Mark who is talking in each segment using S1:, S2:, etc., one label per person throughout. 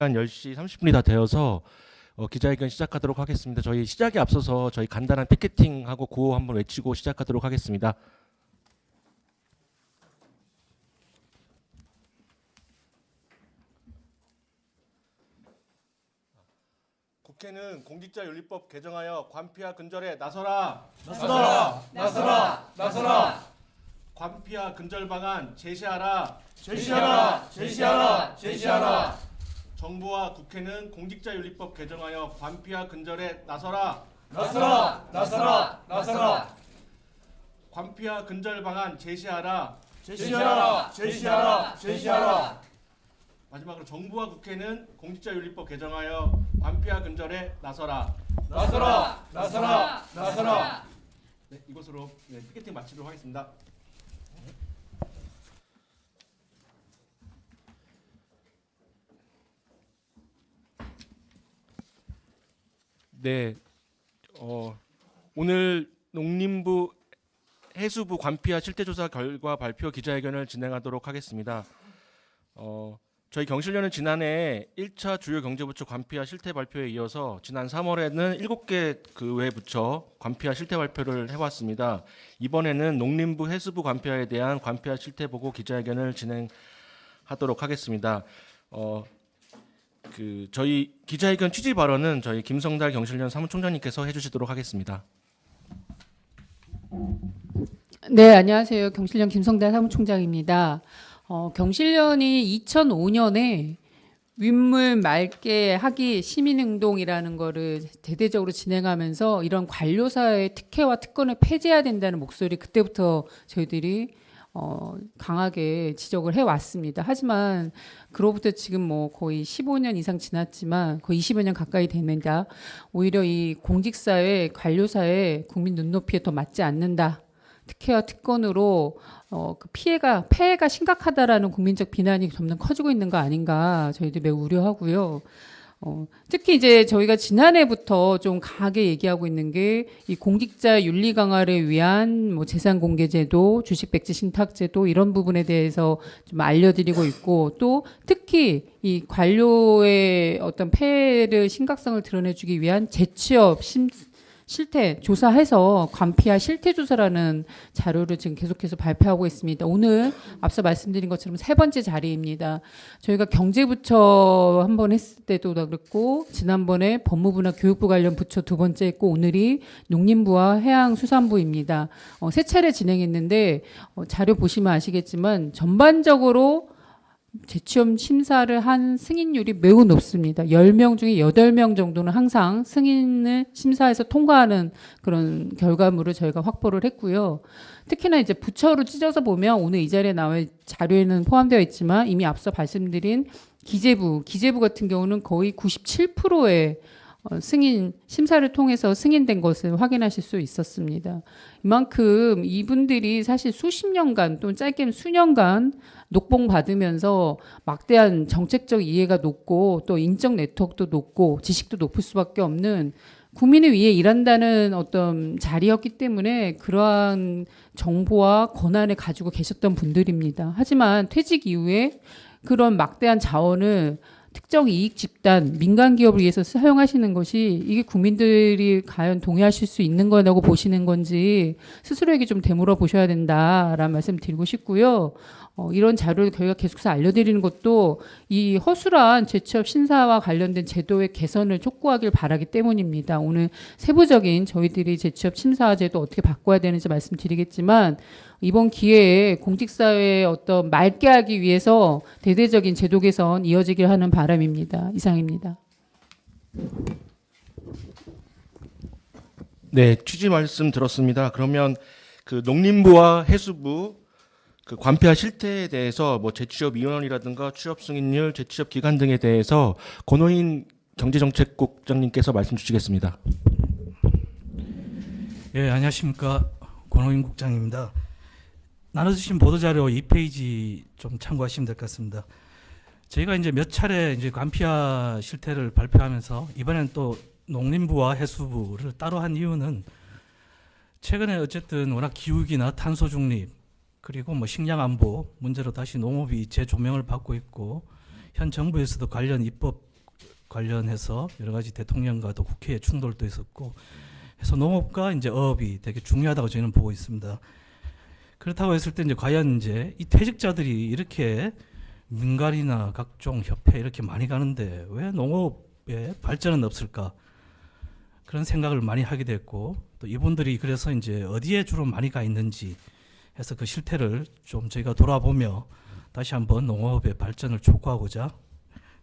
S1: 시간 10시 30분이 다 되어서 어, 기자회견 시작하도록 하겠습니다. 저희 시작에 앞서서 저희 간단한 피켓팅하고 구호 한번 외치고 시작하도록 하겠습니다. 국회는 공직자윤리법 개정하여 관피와 근절에 나서라.
S2: 나서라 나서라 나서라
S1: 관피와 근절 방안 제시하라.
S2: 제시하라 제시하라 제시하라
S1: 정부와 국회는 공직자윤리법 개정하여 관피와 근절에 나서라.
S2: 나서라 나서라 나서라
S1: 관피와 근절 방안 제시하라.
S2: 제시하라 제시하라 제시하라
S1: 마지막으로 정부와 국회는 공직자윤리법 개정하여 관피와 근절에 나서라.
S2: 나서라 나서라 나서라
S1: 네, 이것으로 네, 피켓팅 마치도록 하겠습니다. 네, 어, 오늘 농림부 해수부 관피와 실태조사 결과 발표 기자회견을 진행하도록 하겠습니다. 어, 저희 경실련은 지난해 1차 주요 경제부처 관피와 실태 발표에 이어서 지난 3월에는 7개 그 외 부처 관피와 실태 발표를 해왔습니다. 이번에는 농림부 해수부 관피와에 대한 관피와 실태 보고 기자회견을 진행하도록 하겠습니다. 어, 그 저희 기자회견 취지 발언은 저희 김성달 경실련 사무총장님께서 해주시도록 하겠습니다.
S3: 네, 안녕하세요. 경실련 김성달 사무총장입니다. 어, 경실련이 2005년에 윗물 맑게 하기 시민행동이라는 거를 대대적으로 진행하면서 이런 관료사의 특혜와 특권을 폐지해야 된다는 목소리 그때부터 저희들이 어, 강하게 지적을 해왔습니다. 하지만 그로부터 지금 뭐 거의 15년 이상 지났지만 거의 20여 년 가까이 됩니다. 오히려 이 공직사회, 관료사의 국민 눈높이에 더 맞지 않는다. 특혜와 특권으로 어, 그 피해가 폐해가 심각하다라는 국민적 비난이 점점 커지고 있는 거 아닌가 저희도 매우 우려하고요. 어, 특히 이제 저희가 지난해부터 좀 강하게 얘기하고 있는 게 이 공직자 윤리 강화를 위한 뭐 재산 공개 제도, 주식 백지 신탁 제도 이런 부분에 대해서 좀 알려드리고 있고 또 특히 이 관료의 어떤 폐해를 심각성을 드러내주기 위한 재취업 심, 실태 조사해서 관피와 실태 조사라는 자료를 지금 계속해서 발표하고 있습니다. 오늘 앞서 말씀드린 것처럼 세 번째 자리입니다. 저희가 경제부처 한 번 했을 때도 그랬고 지난번에 법무부나 교육부 관련 부처 두 번째 했고 오늘이 농림부와 해양수산부입니다. 어, 세 차례 진행했는데 어, 자료 보시면 아시겠지만 전반적으로 재취업 심사를 한 승인율이 매우 높습니다. 10명 중에 8명 정도는 항상 승인을 심사해서 통과하는 그런 결과물을 저희가 확보를 했고요. 특히나 이제 부처로 찢어서 보면 오늘 이 자리에 나와 자료에는 포함되어 있지만 이미 앞서 말씀드린 기재부, 기재부 같은 경우는 거의 97%의 어, 승인 심사를 통해서 승인된 것을 확인하실 수 있었습니다. 이만큼 이분들이 사실 수십 년간 또는 짧게는 수년간 녹봉 받으면서 막대한 정책적 이해가 높고 또 인적 네트워크도 높고 지식도 높을 수밖에 없는 국민을 위해 일한다는 어떤 자리였기 때문에 그러한 정보와 권한을 가지고 계셨던 분들입니다. 하지만 퇴직 이후에 그런 막대한 자원을 특정 이익 집단, 민간 기업을 위해서 사용하시는 것이 이게 국민들이 과연 동의하실 수 있는 거라고 보시는 건지 스스로에게 좀 되물어 보셔야 된다라는 말씀 드리고 싶고요. 어, 이런 자료를 저희가 계속해서 알려드리는 것도 이 허술한 재취업 신사와 관련된 제도의 개선을 촉구하길 바라기 때문입니다. 오늘 세부적인 저희들이 재취업 심사 제도 어떻게 바꿔야 되는지 말씀드리겠지만 이번 기회에 공직사회의 어떤 맑게 하기 위해서 대대적인 제도 개선 이어지길 하는 바람입니다. 이상입니다.
S1: 네, 취지 말씀 들었습니다. 그러면 그 농림부와 해수부 그 관폐와 실태에 대해서 뭐 재취업 인원이라든가 취업 승인율, 재취업 기간 등에 대해서 권호인 경제정책국장님께서 말씀 주시겠습니다.
S4: 예, 안녕하십니까. 권호인 국장입니다. 나눠주신 보도자료 2페이지 좀 참고하시면 될 것 같습니다. 저희가 이제 몇 차례 이제 관피아 실태를 발표하면서 이번엔 또 농림부와 해수부를 따로 한 이유는 최근에 어쨌든 워낙 기후기나 탄소 중립 그리고 뭐 식량 안보 문제로 다시 농업이 재조명을 받고 있고 현 정부에서도 관련 입법 관련해서 여러 가지 대통령과도 국회에 충돌도 있었고 해서 농업과 이제 어업이 되게 중요하다고 저희는 보고 있습니다. 그렇다고 했을 때 이제 과연 이제 이 퇴직자들이 이렇게 민간이나 각종 협회 이렇게 많이 가는데 왜 농업에 발전은 없을까? 그런 생각을 많이 하게 됐고 또 이분들이 그래서 이제 어디에 주로 많이 가 있는지 해서 그 실태를 좀 저희가 돌아보며 다시 한번 농업의 발전을 촉구하고자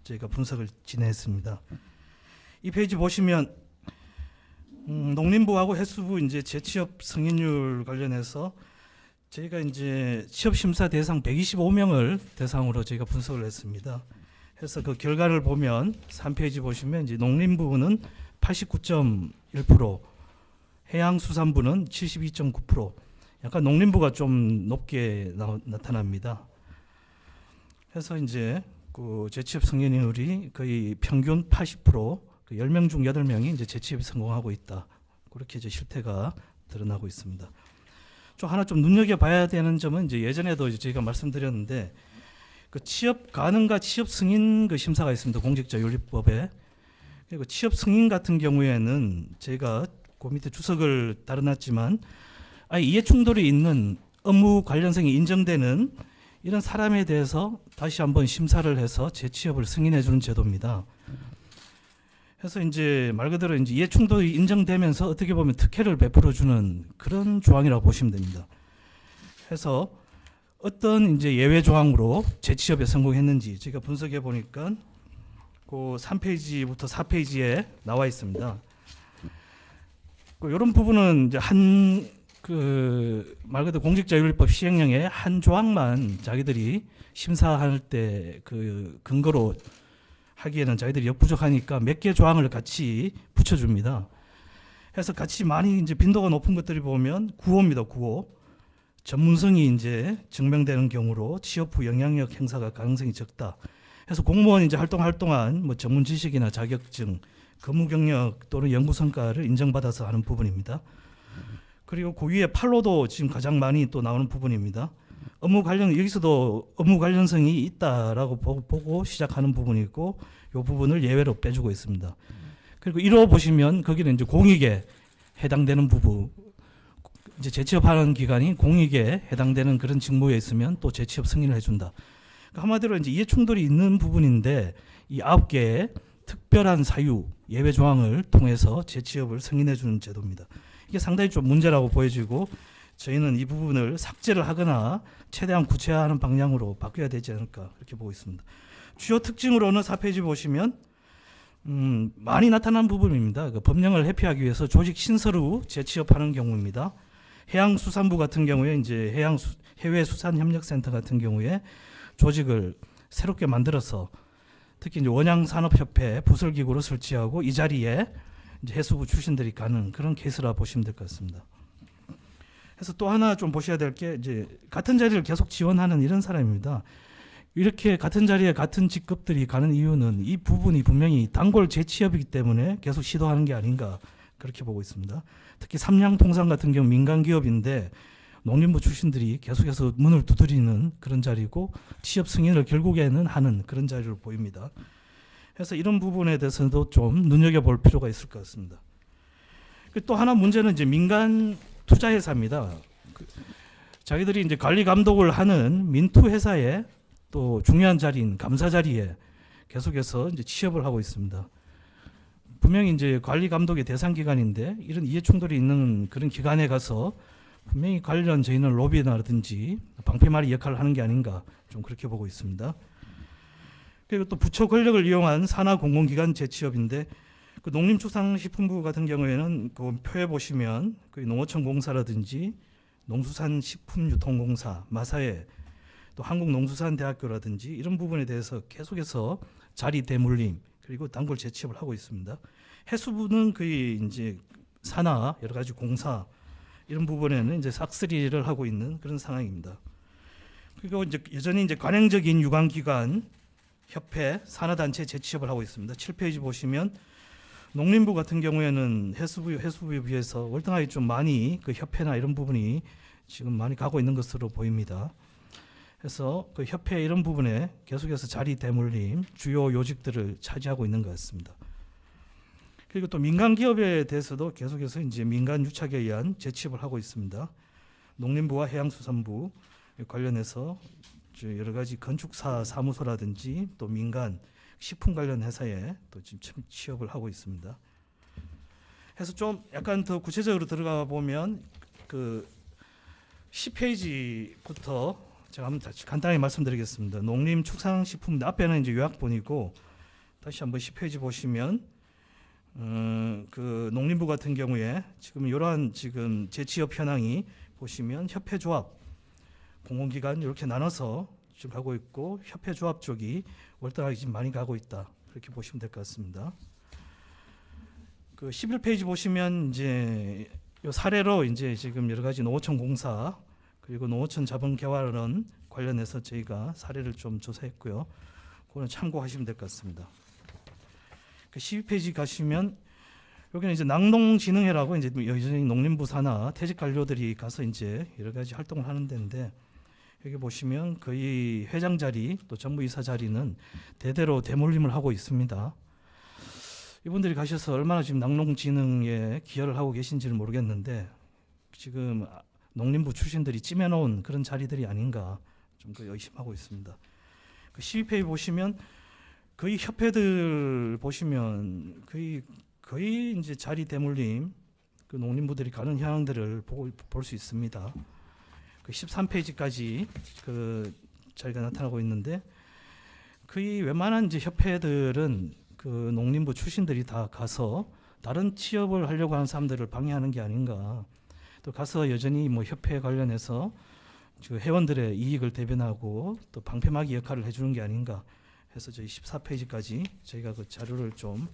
S4: 저희가 분석을 진행했습니다. 이 페이지 보시면 음, 농림부하고 해수부 이제 재취업 승인율 관련해서 저희가 이제 취업 심사 대상 125명을 대상으로 저희가 분석을 했습니다. 그래서 그 결과를 보면 3페이지 보시면 이제 농림부는 89.1%, 해양수산부는 72.9%, 약간 농림부가 좀 높게 나, 나타납니다. 그래서 이제 그 재취업 승인율이 거의 평균 80%, 그 10명 중 8명이 이제 재취업에 성공하고 있다. 그렇게 이제 실태가 드러나고 있습니다. 좀 하나 좀 눈여겨 봐야 되는 점은 이제 예전에도 이제 저희가 말씀드렸는데 그 취업 가능과 취업 승인 그 심사가 있습니다. 공직자 윤리법에. 그리고 취업 승인 같은 경우에는 제가 그 밑에 주석을 달아놨지만 아예 이해 충돌이 있는 업무 관련성이 인정되는 이런 사람에 대해서 다시 한번 심사를 해서 재취업을 승인해 주는 제도입니다. 그래서 이제 말 그대로 이제 이해 충돌이 인정되면서 어떻게 보면 특혜를 베풀어 주는 그런 조항이라고 보시면 됩니다. 그래서 어떤 이제 예외 조항으로 재취업에 성공했는지 제가 분석해 보니까 그 3페이지부터 4페이지에 나와 있습니다. 그 이런 부분은 이제 한 그 말 그대로 공직자윤리법 시행령의 한 조항만 자기들이 심사할 때 그 근거로 하기에는 자기들이 역부족하니까 몇 개 조항을 같이 붙여줍니다. 그래서 같이 많이 이제 빈도가 높은 것들이 보면 구호입니다. 구호. 전문성이 이제 증명되는 경우로 취업 후 영향력 행사가 가능성이 적다. 그래서 공무원이 이제 활동할 동안 뭐 전문 지식이나 자격증, 근무 경력 또는 연구 성과를 인정받아서 하는 부분입니다. 그리고 그 위에 팔로도 지금 가장 많이 또 나오는 부분입니다. 업무 관련 여기서도 업무 관련성이 있다라고 보- 보고 시작하는 부분이 있고 이 부분을 예외로 빼주고 있습니다. 그리고 1호 보시면 거기는 이제 공익에 해당되는 부분 이제 재취업하는 기관이 공익에 해당되는 그런 직무에 있으면 또 재취업 승인을 해준다. 그러니까 한마디로 이제 이해 충돌이 있는 부분인데 이 아홉 개의 특별한 사유 예외 조항을 통해서 재취업을 승인해주는 제도입니다. 이게 상당히 좀 문제라고 보여지고 저희는 이 부분을 삭제를 하거나 최대한 구체화하는 방향으로 바뀌어야 되지 않을까 그렇게 보고 있습니다. 주요 특징으로는 4페이지 보시면 음, 많이 나타난 부분입니다. 그 법령을 회피하기 위해서 조직 신설 후 재취업하는 경우입니다. 해양수산부 같은 경우에 이제 해양 수, 해외 수산 협력센터 같은 경우에 조직을 새롭게 만들어서 특히 이제 원양산업협회 부설기구로 설치하고 이 자리에 해수부 출신들이 가는 그런 케이스라 보시면 될 것 같습니다. 그래서 또 하나 좀 보셔야 될 게 이제 같은 자리를 계속 지원하는 이런 사람입니다. 이렇게 같은 자리에 같은 직급들이 가는 이유는 이 부분이 분명히 단골 재취업이기 때문에 계속 시도하는 게 아닌가 그렇게 보고 있습니다. 특히 삼양통상 같은 경우 민간 기업인데 농림부 출신들이 계속해서 문을 두드리는 그런 자리고 취업 승인을 결국에는 하는 그런 자리로 보입니다. 그래서 이런 부분에 대해서도 좀 눈여겨 볼 필요가 있을 것 같습니다. 그또 하나 문제는 이제 민간 투자 회사입니다. 그 자기들이 이제 관리 감독을 하는 민투 회사에 또 중요한 자리인 감사 자리에 계속해서 이제 취업을 하고 있습니다. 분명히 이제 관리 감독의 대상 기관인데 이런 이해 충돌이 있는 그런 기관에 가서 분명히 관련 저희는 로비나라든지 방패말이 역할을 하는 게 아닌가 좀 그렇게 보고 있습니다. 그리고 또 부처 권력을 이용한 산하 공공기관 재취업인데 그 농림축산식품부 같은 경우에는 그 표에 보시면 그 농어촌 공사라든지 농수산식품유통공사, 마사회, 또 한국농수산대학교라든지 이런 부분에 대해서 계속해서 자리 대물림 그리고 단골 재취업을 하고 있습니다. 해수부는 거의 이제 산하 여러 가지 공사 이런 부분에는 이제 싹쓸이를 하고 있는 그런 상황입니다. 그리고 이제 여전히 이제 관행적인 유관기관 협회 산하단체 재취업을 하고 있습니다. 7페이지 보시면 농림부 같은 경우에는 해수부 해수부에 비해서 월등하게 좀 많이 그 협회나 이런 부분이 지금 많이 가고 있는 것으로 보입니다. 해서 그 협회 이런 부분에 계속해서 자리 대물림 주요 요직들을 차지하고 있는 것 같습니다. 그리고 또 민간 기업에 대해서도 계속해서 이제 민간 유착에 의한 재취업을 하고 있습니다. 농림부와 해양수산부 관련해서 저 여러 가지 건축사 사무소라든지 또 민간 식품 관련 회사에 또 지금 참- 취업을 하고 있습니다. 해서 좀 약간 더 구체적으로 들어가 보면 그 10페이지부터 제가 한번 다시 간단히 말씀드리겠습니다. 농림축산식품 앞에는 이제 요약본이고 다시 한번 10페이지 보시면 어, 그 농림부 같은 경우에 지금 이러한 지금 재취업 현황이 보시면 협회조합 공공기관 이렇게 나눠서 지금 가고 있고 협회 조합 쪽이 월등하게 지금 많이 가고 있다 그렇게 보시면 될 것 같습니다. 그 11페이지 보시면 이제 요 사례로 이제 지금 여러 가지 농어촌 공사 그리고 농어촌 자본 개발원 관련해서 저희가 사례를 좀 조사했고요. 그거는 참고하시면 될 것 같습니다. 그 12페이지 가시면 여기는 이제 낙농진흥회라고 이제 여전히 농림부 산하 퇴직 관료들이 가서 이제 여러 가지 활동을 하는 데인데 여기 보시면 거의 회장 자리 또 정부이사 자리는 대대로 대몰림을 하고 있습니다. 이분들이 가셔서 얼마나 지금 낙농진흥에 기여를 하고 계신지는 모르겠는데 지금 농림부 출신들이 찜해놓은 그런 자리들이 아닌가 좀 그 의심하고 있습니다. 그 12페이지 보시면 거의 협회들 보시면 거의 거의 이제 자리 대물림 그 농림부들이 가는 현황들을 보고 볼 수 있습니다. 그 13페이지까지 그 자리가 나타나고 있는데 거의 웬만한 이제 협회들은 그 농림부 출신들이 다 가서 다른 취업을 하려고 하는 사람들을 방해하는 게 아닌가. 또 가서 여전히 뭐 협회 관련해서 그 회원들의 이익을 대변하고 또 방패막이 역할을 해주는 게 아닌가 해서 저희 14페이지까지 저희가 그 자료를 좀,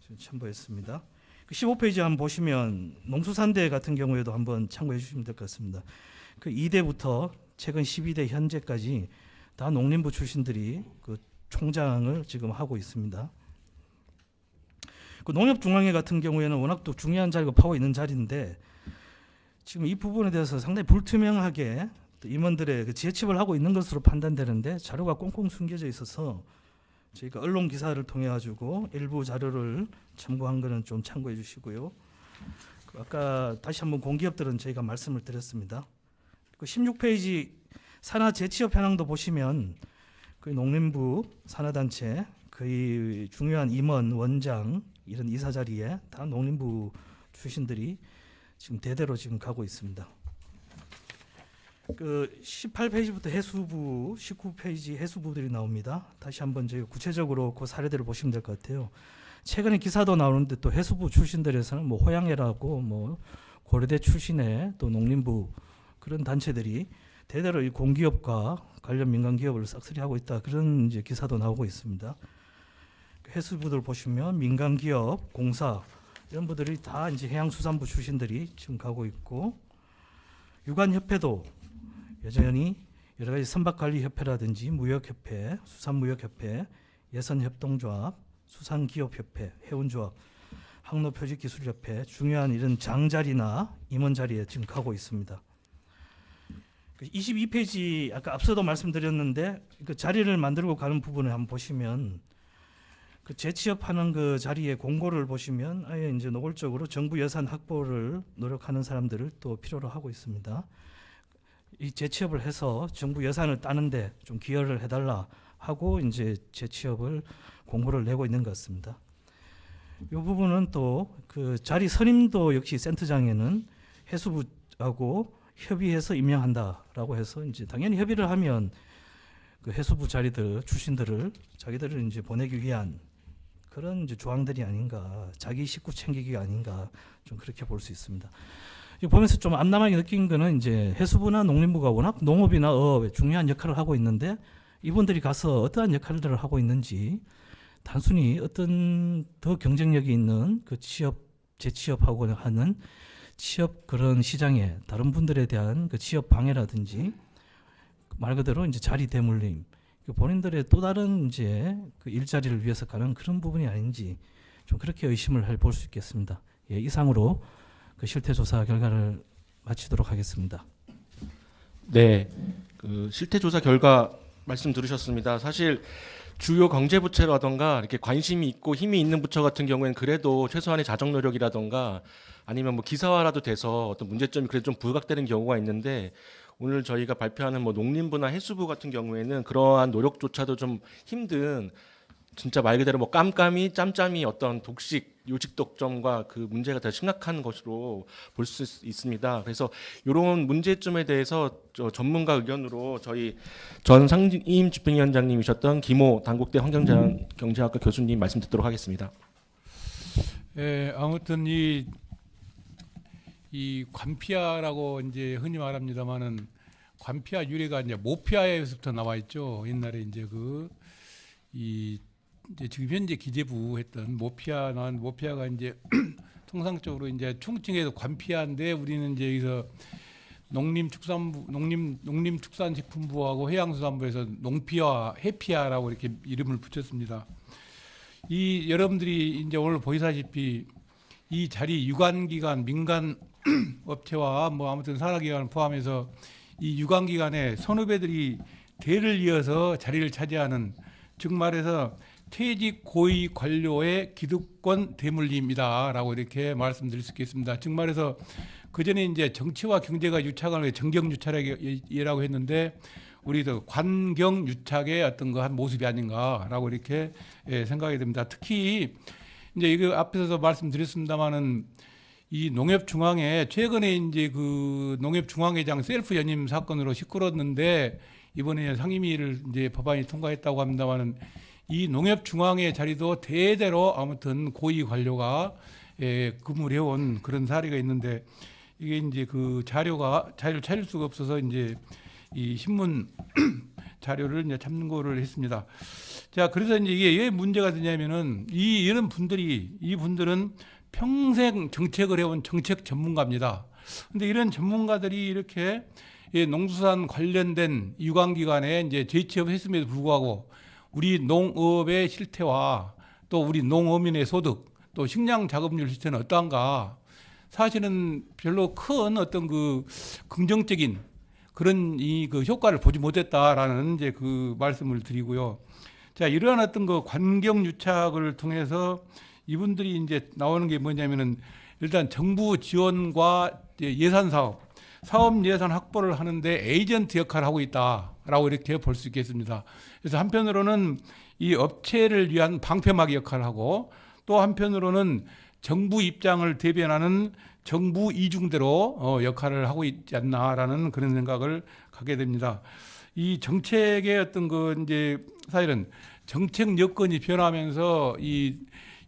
S4: 좀 첨부했습니다. 그 15페이지 한번 보시면 농수산대 같은 경우에도 한번 참고해 주시면 될 것 같습니다. 그 2대부터 최근 12대 현재까지 다 농림부 출신들이 그 총장을 지금 하고 있습니다. 그 농협중앙회 같은 경우에는 워낙 또 중요한 자리가 파고 있는 자리인데 지금 이 부분에 대해서 상당히 불투명하게 또 임원들의 그 재취업을 하고 있는 것으로 판단되는데 자료가 꽁꽁 숨겨져 있어서 저희가 언론 기사를 통해 가지고 일부 자료를 첨부한 거는 좀 참고해 주시고요. 그 아까 다시 한번 공기업들은 저희가 말씀을 드렸습니다. 그 16페이지 산하 재취업 현황도 보시면 그 농림부 산하단체 거의 중요한 임원, 원장 이런 이사 자리에 다 농림부 출신들이 지금 대대로 지금 가고 있습니다. 그 18페이지부터 해수부, 19페이지 해수부들이 나옵니다. 다시 한번 저희 구체적으로 그 사례들을 보시면 될 것 같아요. 최근에 기사도 나오는데 또 해수부 출신들에서는 뭐 호양회라고 뭐 고려대 출신의 또 농림부 그런 단체들이 대대로 이 공기업과 관련 민간 기업을 싹쓸이 하고 있다 그런 이제 기사도 나오고 있습니다. 그 해수부들 보시면 민간 기업, 공사 이런 분들이 다 이제 해양수산부 출신들이 지금 가고 있고 유관협회도 여전히 여러 가지 선박관리협회라든지 무역협회, 수산무역협회, 예선협동조합, 수산기업협회, 해운조합, 항로표직기술협회 중요한 이런 장자리나 임원 자리에 지금 가고 있습니다. 22페이지 아까 앞서도 말씀드렸는데 그 자리를 만들고 가는 부분을 한번 보시면 그 재취업하는 그 자리에 공고를 보시면 아예 이제 노골적으로 정부 예산 확보를 노력하는 사람들을 또 필요로 하고 있습니다. 이 재취업을 해서 정부 예산을 따는데 좀 기여를 해달라 하고 이제 재취업을 공고를 내고 있는 것 같습니다. 이 부분은 또 그 자리 선임도 역시 센터장에는 해수부하고 협의해서 임명한다라고 해서 이제 당연히 협의를 하면 그 해수부 자리들 출신들을 자기들을 이제 보내기 위한 그런 이제 조항들이 아닌가 자기 식구 챙기기 아닌가 좀 그렇게 볼 수 있습니다. 이 보면서 좀 암담하게 느낀 거는 이제 해수부나 농림부가 워낙 농업이나 어업에 중요한 역할을 하고 있는데 이분들이 가서 어떠한 역할들을 하고 있는지 단순히 어떤 더 경쟁력이 있는 그 취업 재취업하고 하는 취업 그런 시장에 다른 분들에 대한 그 취업 방해라든지 말 그대로 이제 자리 대물림 그 본인들의 또 다른 이제 그 일자리를 위해서 가는 그런 부분이 아닌지 좀 그렇게 의심을 해볼 수 있겠습니다. 예, 이상으로 그 실태 조사 결과를 마치도록 하겠습니다.
S1: 네. 그 실태 조사 결과 말씀 들으셨습니다. 사실 주요 경제부처라던가 이렇게 관심이 있고 힘이 있는 부처 같은 경우에는 그래도 최소한의 자정 노력이라던가 아니면 뭐 기사화라도 돼서 어떤 문제점이 그래도 좀 부각되는 경우가 있는데 오늘 저희가 발표하는 뭐 농림부나 해수부 같은 경우에는 그러한 노력조차도 좀 힘든 진짜 말 그대로 뭐 깜깜이 짬짬이 어떤 독식 요직 독점과 그 문제가 더 심각한 것으로 볼 수 있습니다. 그래서 이런 문제점에 대해서 저 전문가 의견으로 저희 전 상임 집행위원장님이셨던 김호 단국대 환경경제학과 교수님 말씀 듣도록 하겠습니다.
S5: 예, 아무튼 이, 이 관피아라고 이제 흔히 말합니다만은 관피아 유래가 이제 모피아에서부터 나와 있죠. 옛날에 이제 그 이 이제 지금 현재 기재부 했던 모피아 나온 모피아가 이제 통상적으로 이제 총칭해서 관피아인데 우리는 이제 여기서 농림축산부 농림 농림축산식품부하고 해양수산부에서 농피아 해피아라고 이렇게 이름을 붙였습니다. 이 여러분들이 이제 오늘 보시다시피 이 자리 유관기관 민간 업체와 뭐 아무튼 산하기관을 포함해서 이 유관기관에 선후배들이 대를 이어서 자리를 차지하는 즉 말해서 퇴직 고위 관료의 기득권 대물림이다라고 이렇게 말씀드릴 수 있겠습니다. 즉 말해서 그 전에 이제 정치와 경제가 유착을 해 정경유착이라고 했는데 우리도 관경유착의 어떤 그 한 모습이 아닌가라고 이렇게 예, 생각이 됩니다. 특히 이제 이거 앞에서 말씀드렸습니다마는 이 농협중앙회 최근에 이제 그 농협중앙회장 셀프 연임 사건으로 시끄러웠는데 이번에 상임위를 이제 법안이 통과했다고 합니다마는 이 농협중앙회 자리도 대대로 아무튼 고위 관료가 예, 근무를 해온 그런 사례가 있는데 이게 이제 그 자료가 자료를 찾을 수가 없어서 이제 이 신문 자료를 이제 참고를 했습니다. 자, 그래서 이제 이게 왜 문제가 되냐면은 이 이런 분들이 이 분들은 평생 정책을 해온 정책 전문가입니다. 근데 이런 전문가들이 이렇게 이 농수산 관련된 유관기관에 이제 재취업했음에도 불구하고 우리 농업의 실태와 또 우리 농어민의 소득 또 식량 작업률 실태는 어떠한가 사실은 별로 큰 어떤 그 긍정적인 그런 이 그 효과를 보지 못했다라는 이제 그 말씀을 드리고요. 자 이러한 어떤 그 관경 유착을 통해서 이분들이 이제 나오는 게 뭐냐면은 일단 정부 지원과 예산 사업, 사업 예산 확보를 하는데 에이전트 역할을 하고 있다 라고 이렇게 볼 수 있겠습니다. 그래서 한편으로는 이 업체를 위한 방패막이 역할을 하고 또 한편으로는 정부 입장을 대변하는 정부 이중대로 어, 역할을 하고 있지 않나라는 그런 생각을 갖게 됩니다. 이 정책의 어떤 그 이제 사실은 정책 여건이 변하면서 이,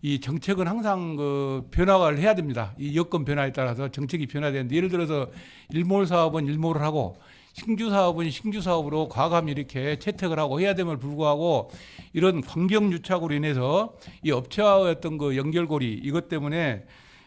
S5: 이 정책은 항상 그 변화를 해야 됩니다. 이 여건 변화에 따라서 정책이 변화되는데 예를 들어서 일몰 사업은 일몰을 하고 신규 사업은 신규 사업으로 과감히 이렇게 채택을 하고 해야 됨을 불구하고 이런 환경 유착으로 인해서 이 업체와의 어떤 그 연결고리 이것 때문에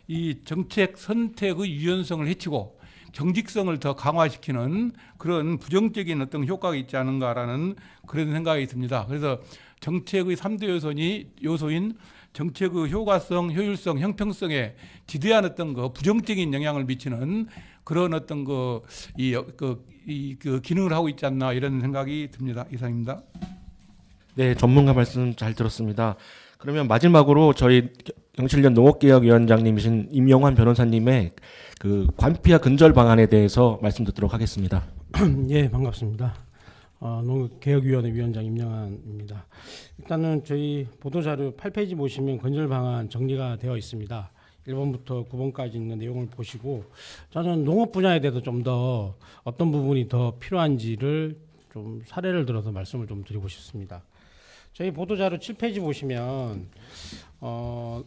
S5: 이 정책 선택의 유연성을 해치고 경직성을 더 강화시키는 그런 부정적인 어떤 효과가 있지 않은가라는 그런 생각이 듭니다. 그래서 정책의 삼대 요소니 요소인 정책의 효과성, 효율성, 형평성에 지대한 어떤 그 부정적인 영향을 미치는 그런 어떤 그 이 그, 이, 그 기능을 하고 있지 않나 이런 생각이 듭니다. 이상입니다.
S1: 네, 전문가 말씀 잘 들었습니다. 그러면 마지막으로 저희 경실련 농업개혁위원장님이신 임영환 변호사님의 그 관피아 근절 방안에 대해서 말씀 듣도록 하겠습니다.
S6: 예, 반갑습니다. 어, 농개혁위원회 위원장 임영환입니다. 일단은 저희 보도자료 8페이지 보시면 건절 방안 정리가 되어 있습니다. 1번부터 9번까지 있는 내용을 보시고 저는 농업 분야에 대해서 좀 더 어떤 부분이 더 필요한지를 좀 사례를 들어서 말씀을 좀 드리고 싶습니다. 저희 보도자료 7페이지 보시면 어,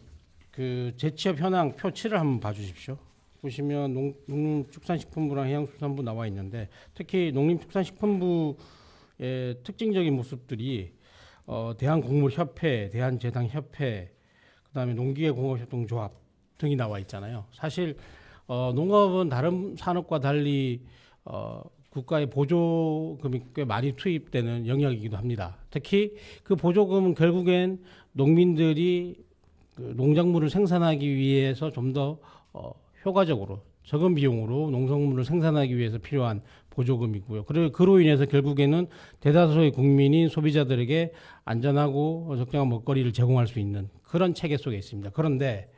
S6: 그 재취업 현황 표 7을 한번 봐주십시오. 보시면 농, 농림축산식품부랑 해양수산부 나와 있는데 특히 농림축산식품부의 특징적인 모습들이 어, 대한곡물협회, 대한재당협회, 그다음에 농기계공업협동조합 등이 나와 있잖아요. 사실 어, 농업은 다른 산업과 달리 어, 국가의 보조금이 꽤 많이 투입되는 영역이기도 합니다. 특히 그 보조금은 결국엔 농민들이 그 농작물을 생산하기 위해서 좀더 어, 효과적으로 적은 비용으로 농성물을 생산하기 위해서 필요한 보조금이고요. 그리고 그로 인해서 결국에는 대다수의 국민이 소비자들에게 안전하고 적정한 먹거리를 제공할 수 있는 그런 체계 속에 있습니다. 그런데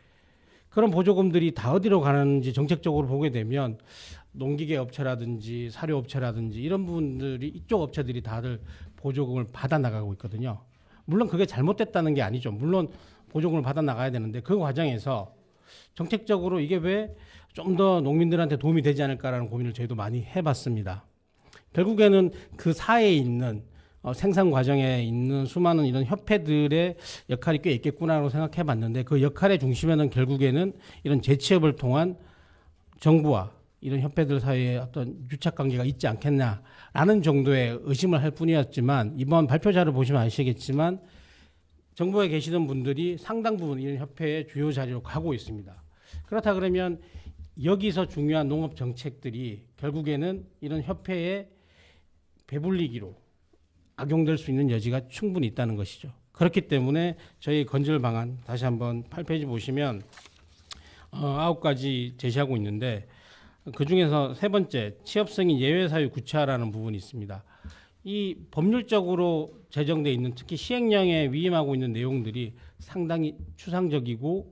S6: 그런 보조금들이 다 어디로 가는지 정책적으로 보게 되면 농기계 업체라든지 사료 업체라든지 이런 부분들이 이쪽 업체들이 다들 보조금을 받아 나가고 있거든요. 물론 그게 잘못됐다는 게 아니죠. 물론 보조금을 받아 나가야 되는데 그 과정에서 정책적으로 이게 왜 좀 더 농민들한테 도움이 되지 않을까라는 고민을 저희도 많이 해봤습니다. 결국에는 그 사이에 있는 어, 생산 과정에 있는 수많은 이런 협회들의 역할이 꽤 있겠구나라고 생각해 봤는데 그 역할의 중심에는 결국에는 이런 재취업을 통한 정부와 이런 협회들 사이에 어떤 유착 관계가 있지 않겠냐라는 정도의 의심을 할 뿐이었지만 이번 발표자를 보시면 아시겠지만 정부에 계시던 분들이 상당 부분 이런 협회의 주요 자리로 가고 있습니다. 그렇다 그러면 여기서 중요한 농업 정책들이 결국에는 이런 협회의 배불리기로 악용될 수 있는 여지가 충분히 있다는 것이죠. 그렇기 때문에 저희 건절 방안 다시 한번 8페이지 보시면 어, 아홉 가지 제시하고 있는데 그 중에서 세 번째 취업승인 예외 사유 구체화라는 부분이 있습니다. 이 법률적으로 제정돼 있는 특히 시행령에 위임하고 있는 내용들이 상당히 추상적이고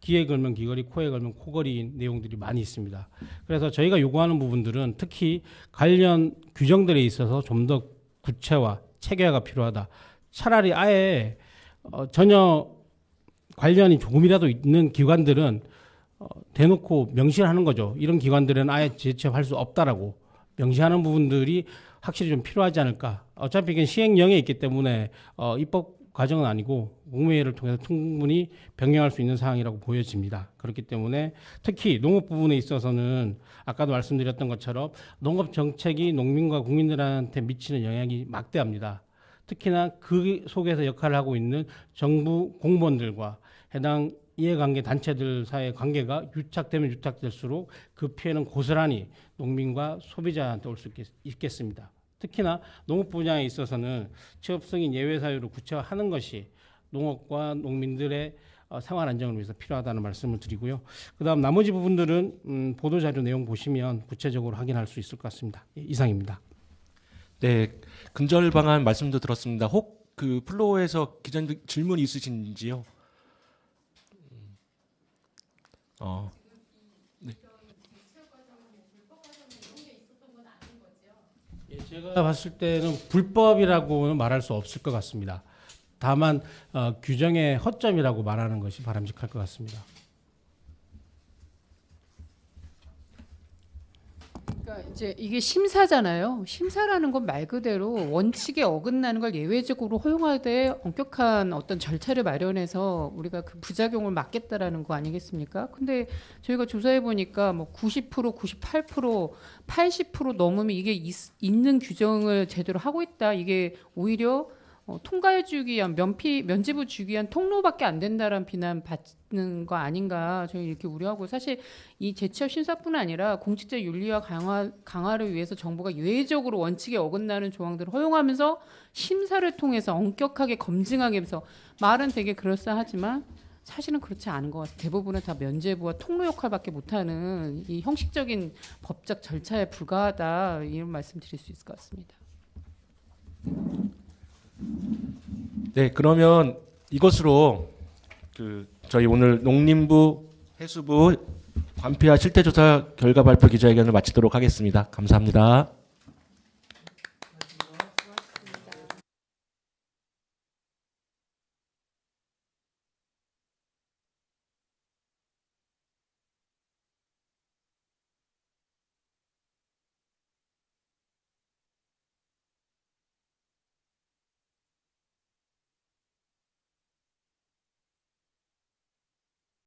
S6: 귀에 걸면 귀걸이, 코에 걸면 코걸이인 내용들이 많이 있습니다. 그래서 저희가 요구하는 부분들은 특히 관련 규정들에 있어서 좀 더 구체화, 체계화가 필요하다. 차라리 아예 어, 전혀 관련이 조금이라도 있는 기관들은 어, 대놓고 명시를 하는 거죠. 이런 기관들은 아예 재취업할 수 없다라고 명시하는 부분들이 확실히 좀 필요하지 않을까. 어차피 이게 시행령에 있기 때문에 어, 입법 과정은 아니고 국무회의를 통해서 충분히 변경할 수 있는 사항이라고 보여집니다. 그렇기 때문에 특히 농업 부분에 있어서는 아까도 말씀드렸던 것처럼 농업 정책이 농민과 국민들한테 미치는 영향이 막대합니다. 특히나 그 속에서 역할을 하고 있는 정부 공무원들과 해당 이해관계 단체들 사이의 관계가 유착되면 유착될수록 그 피해는 고스란히 농민과 소비자한테 올 수 있겠습니다. 특히나 농업 분야에 있어서는 취업승인 예외 사유를 구체화하는 것이 농업과 농민들의 어, 생활 안정을 위해서 필요하다는 말씀을 드리고요. 그다음 나머지 부분들은 음, 보도 자료 내용 보시면 구체적으로 확인할 수 있을 것 같습니다. 예, 이상입니다.
S1: 네, 근절 방안 말씀도 들었습니다. 혹 그 플로어에서 기자님 질문 있으신지요? 음. 어,
S6: 제가 봤을 때는 불법이라고는 말할 수 없을 것 같습니다. 다만 어, 규정의 허점이라고 말하는 것이 바람직할 것 같습니다.
S3: 그러니까 이제 이게 심사잖아요. 심사라는 건 말 그대로 원칙에 어긋나는 걸 예외적으로 허용하되 엄격한 어떤 절차를 마련해서 우리가 그 부작용을 막겠다라는 거 아니겠습니까? 근데 저희가 조사해 보니까 뭐 90%, 98%, 80% 넘으면 이게 있, 있는 규정을 제대로 하고 있다. 이게 오히려 어, 통과해 주기 위한 면피 면제부 주기 위한 통로밖에 안 된다라는 비난 받는 거 아닌가 저희 이렇게 우려하고 사실 이 재취업 심사뿐 아니라 공직자 윤리와 강화 강화를 위해서 정부가 예외적으로 원칙에 어긋나는 조항들을 허용하면서 심사를 통해서 엄격하게 검증하게 해서 말은 되게 그럴싸하지만 사실은 그렇지 않은 것 같아요. 대부분은 다 면제부와 통로 역할밖에 못하는 이 형식적인 법적 절차에 불과하다 이런 말씀 드릴 수 있을 것 같습니다.
S1: 네, 그러면 이것으로 그 저희 오늘 농림부, 해수부 관피와 실태조사 결과 발표 기자회견을 마치도록 하겠습니다. 감사합니다.